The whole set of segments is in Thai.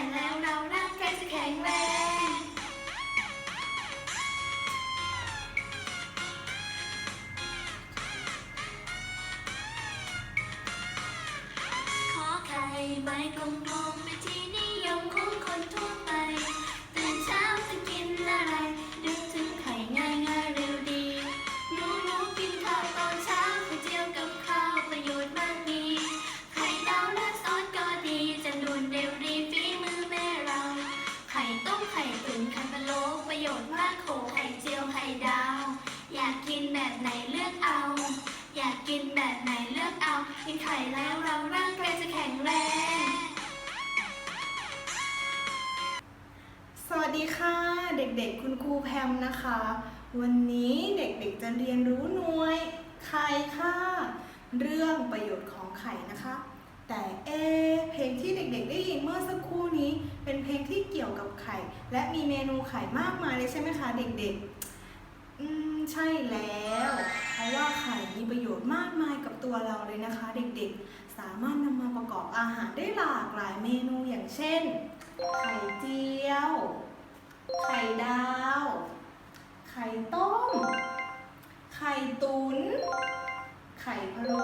แต่งแล้วเราร่างกายจะแข็งแรงขอไข่ใบกลม กินแบบไหนเลือกเอา กินไข่แล้วเราร่างกายจะแข็งแรง สวัสดีค่ะ เด็กๆ คุณครูแพมนะคะ วันนี้เด็กๆจะเรียนรู้หน่วยไข่ค่ะ เรื่องประโยชน์ของไข่นะคะ แต่เอเพลงที่เด็กๆได้ยินเมื่อสักครู่นี้ เป็นเพลงที่เกี่ยวกับไข่ และมีเมนูไข่มากมายเลยใช่ไหมคะ เด็กๆ อืมใช่แล้ว เพราะว่าไข่มีประโยชน์มากมายกับตัวเราเลยนะคะ เด็กๆ สามารถนำมาประกอบอาหารได้หลากหลายเมนูอย่างเช่น ไข่เจียว ไข่ดาว ไข่ต้ม ไข่ตุนไข่พะโล้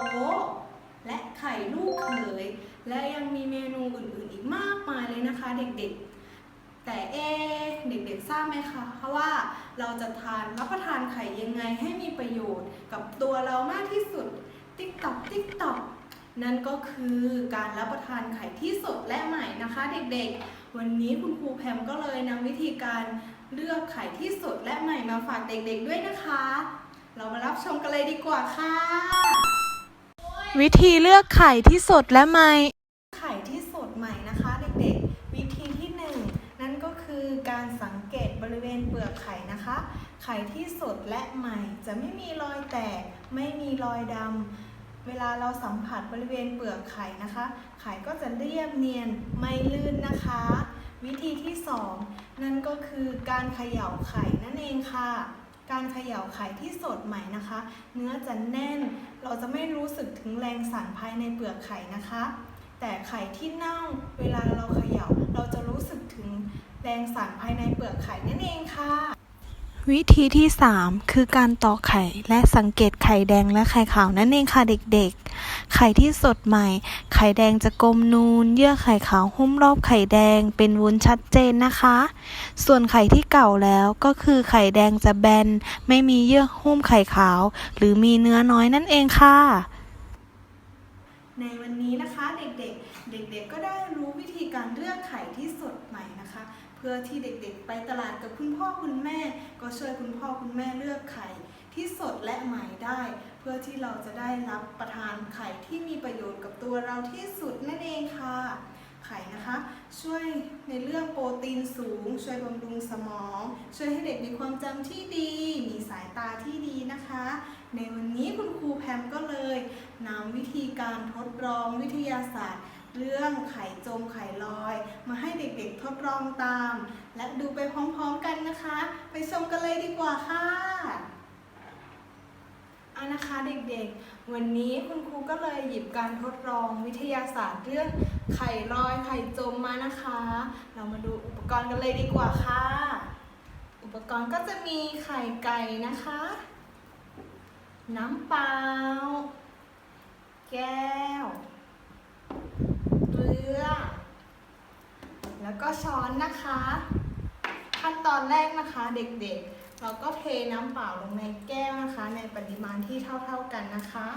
และไข่ลูกเขย และยังมีเมนูอื่นๆ อีกมากมายเลยนะคะ เด็กๆ แต่เอะเด็กๆทราบไหมคะเพราะว่าเราจะทานรับประทานไข่ยังไงให้มีประโยชน์กับตัวเรามากที่สุดติ๊กตอกติ๊กตอกนั่นก็คือการรับประทานไข่ที่สดและใหม่นะคะเด็กๆ วันนี้คุณครูแพมก็เลยนำวิธีการเลือกไข่ที่สดและใหม่มาฝากเด็กๆด้วยนะคะ เรามารับชมกันเลยดีกว่าค่ะ วิธีเลือกไข่ที่สดและใหม่ ไข่ที่สดใหม่นะคะเด็กๆ วิธีที่หนึ่งนั่นก็คือการสังเกตบริเวณเปลือก ไข่นะคะ ไข่ที่สดและใหม่จะไม่มีรอยแตก ไม่มีรอยดำ เวลาเราสัมผัสบริเวณเปลือกไข่นะคะ ไข่ก็จะเรียบเนียนไม่ลื่นนะคะ วิธีที่สองนั่นก็คือการเขย่าไข่นั่นเองค่ะการเขย่าไข่ที่สดใหม่นะคะ เนื้อจะแน่น เราจะไม่รู้สึกถึงแรงสั่นภายในเปลือกไข่นะคะ แต่ไข่ที่เน่าเวลาเราเขย่าเราจะรู้สึกถึง แรงสั่นภายในเปลือกไข่นั่นเองค่ะ วิธีที่ 3 คือการตอกไข่และสังเกตไข่แดงและไข่ขาวนั่นเองค่ะเด็กๆ ไข่ที่สดใหม่ ไข่แดงจะกลมนูน เยื่อไข่ขาวหุ้มรอบไข่แดงเป็นวุ้นชัดเจนนะคะ ส่วนไข่ที่เก่าแล้วก็คือไข่แดงจะแบน ไม่มีเยื่อหุ้มไข่ขาว หรือมีเนื้อน้อยนั่นเองค่ะ ในวันนี้นะคะเด็กๆ เด็กๆ ก็ได้รู้วิธีการเลือกไข่ที่สดใหม่นะคะ เพื่อที่เด็กๆ ไปตลาดกับคุณพ่อคุณแม่ ก็ช่วยคุณพ่อคุณแม่เลือกไข่ที่สดและใหม่ได้ เพื่อที่เราจะได้รับประทานไข่ที่มีประโยชน์กับตัวเราที่สุดนั่นเองค่ะ ไข่นะคะ ช่วยในเรื่องโปรตีนสูง ช่วยบำรุงสมอง ช่วยให้เด็กมีความจำที่ดี มีสายตาที่ดีนะคะ ในวันนี้คุณครูแพมก็เลยนำวิธีการทดลองวิทยาศาสตร์ เรื่องไข่จมไข่ลอย มาให้เด็กๆทดลองตาม และดูไปพร้อมๆกันนะคะ ไปชมกันเลยดีกว่าค่ะอานะคะเด็กๆ วันนี้คุณครูก็เลยหยิบการทดลองวิทยาศาสตร์เรื่องไข่ลอยไข่จมมานะคะ เรามาดูอุปกรณ์กันเลยดีกว่าค่ะ อุปกรณ์ก็จะมีไข่ไก่นะคะ น้ำเปล่า แก้ว ลือ แล้วก็ช้อนนะคะ ขั้นตอนแรกนะคะเด็กๆ เราก็เทน้ำเปล่าลงในแก้วนะคะ ในปริมาณที่เท่าๆกันนะคะ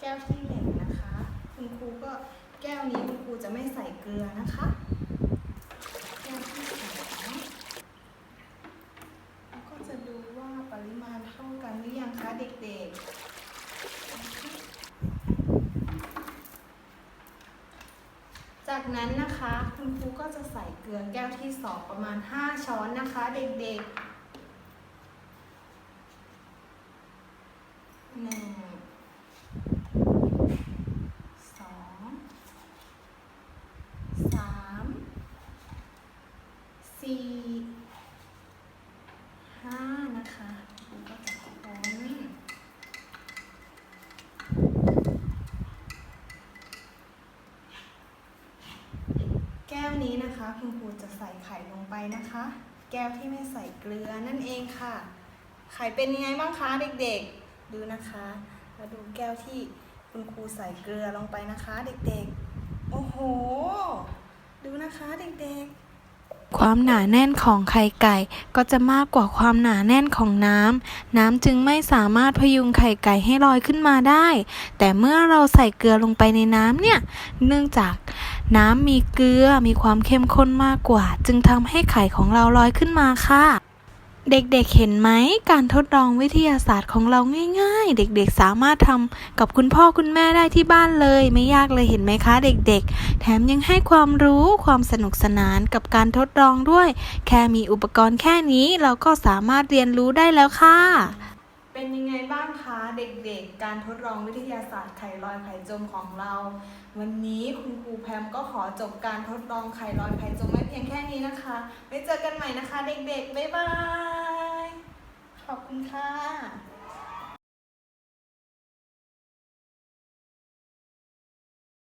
แก้วที่หนึ่งนะคะ คุณครูก็แก้วนี้คุณครูจะไม่ใส่เกลือนะคะ แก้วที่สองแล้วก็จะดูว่าปริมาณเท่ากันหรือยังคะเด็กๆ จากนั้นนะคะคุณครูก็จะใส่เกลือแก้วที่สองประมาณ 5 ช้อนนะคะ เด็กๆหนึ่งสองสามสี่ห้านะคะแล้วก็จะคนแก้วนี้นะคะ คุณครูจะใส่ไข่ลงไปนะคะ แก้วที่ไม่ใส่เกลือนั่นเองค่ะ ไข่เป็นยังไงบ้างคะเด็กๆ ดูนะคะ แล้วดูแก้วที่คุณครูใส่เกลือลงไปนะคะ เด็กๆ โอ้โห ดูนะคะเด็กๆ ความหนาแน่นของไข่ไก่ก็จะมากกว่าความหนาแน่นของน้ำ น้ำจึงไม่สามารถพยุงไข่ไก่ให้ลอยขึ้นมาได้ แต่เมื่อเราใส่เกลือลงไปในน้ำเนี่ย เนื่องจากน้ำมีเกลือมีความเข้มข้นมากกว่า จึงทำให้ไข่ของเราลอยขึ้นมาค่ะ เด็กๆ เห็นไหมการทดลองวิทยาศาสตร์ของเราง่าย ๆ เด็กๆ สามารถทำกับคุณพ่อคุณแม่ได้ที่บ้านเลย ไม่ยากเลยเห็นไหมคะ เด็กๆ แถมยังให้ความรู้ความสนุกสนานกับการทดลองด้วย แค่มีอุปกรณ์แค่นี้เราก็สามารถเรียนรู้ได้แล้วค่ะ เป็นยังไงบ้างคะเด็กๆ การทดลองวิทยาศาสตร์ไข่ลอยไข่จมของเรา วันนี้คุณครูแพมก็ขอจบการทดลองไข่ลอยไข่จมไว้เพียงแค่นี้นะคะ ไว้เจอกันใหม่นะคะ เด็กๆ บ๊ายบาย ขอบคุณค่ะ